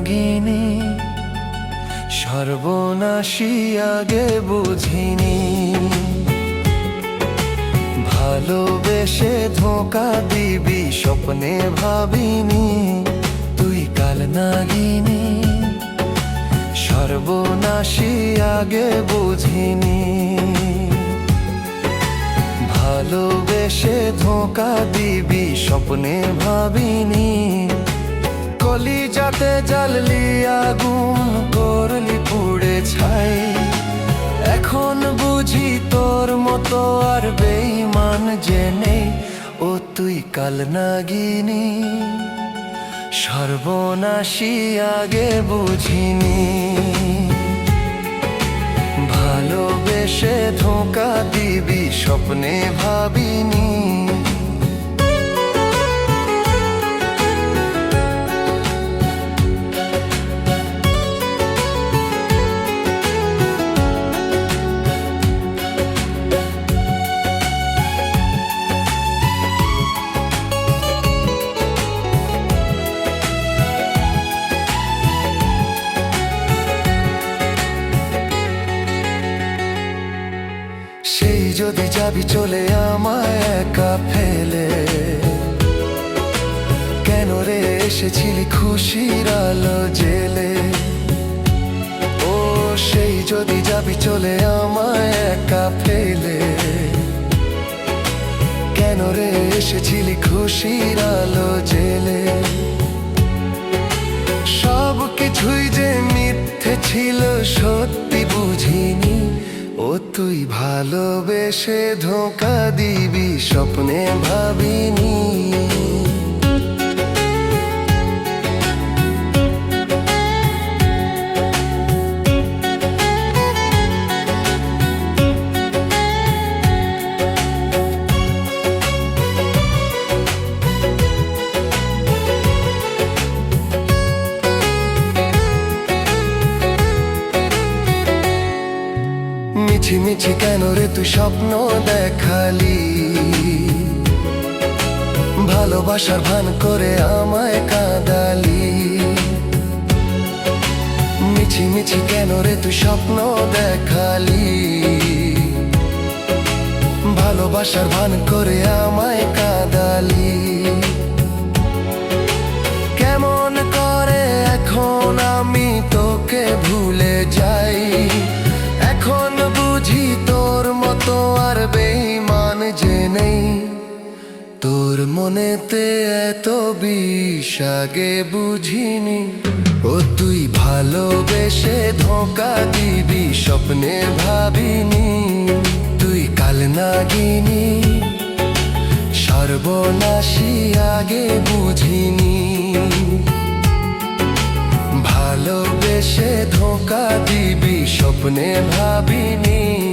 নাগিনী সর্বনাশী আগে বুঝিনি। ভালোবেসে ধোকা দিবি, স্বপ্নে ভাবিনি, তুই কাল নাগিনী। সর্বনাশী আগে বুঝিনি। ভালোবেসে ধোকা দিবি, স্বপ্নে ভাবিনি কলি যাতে জ্বাললি, আগুন করলি পুড়ে ছাই। এখন বুঝি তোর মতো আর বেইমান নেই। ও তুই কাল নাগিনী, সর্বনাশী আগে বুঝিনি। ভালোবেসে ধোঁকা দিবি, স্বপ্নে ভাবিনি সেই যদি যাবি চলে আমায় একা ফেলে। কেন রে এসেছিলি খুশির আলো জেলে? ও সেই যদি যাবি চলে আমায় একা ফেলে। কেন রে এসেছিলি খুশির আলো জেলে? সব কিছুই যে মিথ্যে ছিল সত্যি বুঝিনি। তুই ভালোবেসে ধোকা দিবি স্বপ্নে ভাবিনি। মিছি মিছি কেন রে তুই স্বপ্ন দেখালি? ভালোবাসার ভান করে আমায় কাঁদালি। মিছি মিছি কেন রে তুই স্বপ্ন দেখালি? ভালোবাসার ভান করে আমায় কাঁদালি। যে নেই, তোর মনেতে এত বিষ আগে বুঝিনি। ও তুই ভালোবেসে ধোকা দিবি, স্বপ্নে ভাবিনি। তুই কাল নাগিনী, সর্বনাশী আগে বুঝিনি। ভালোবেসে ধোকা দিবি, স্বপ্নে ভাবিনি।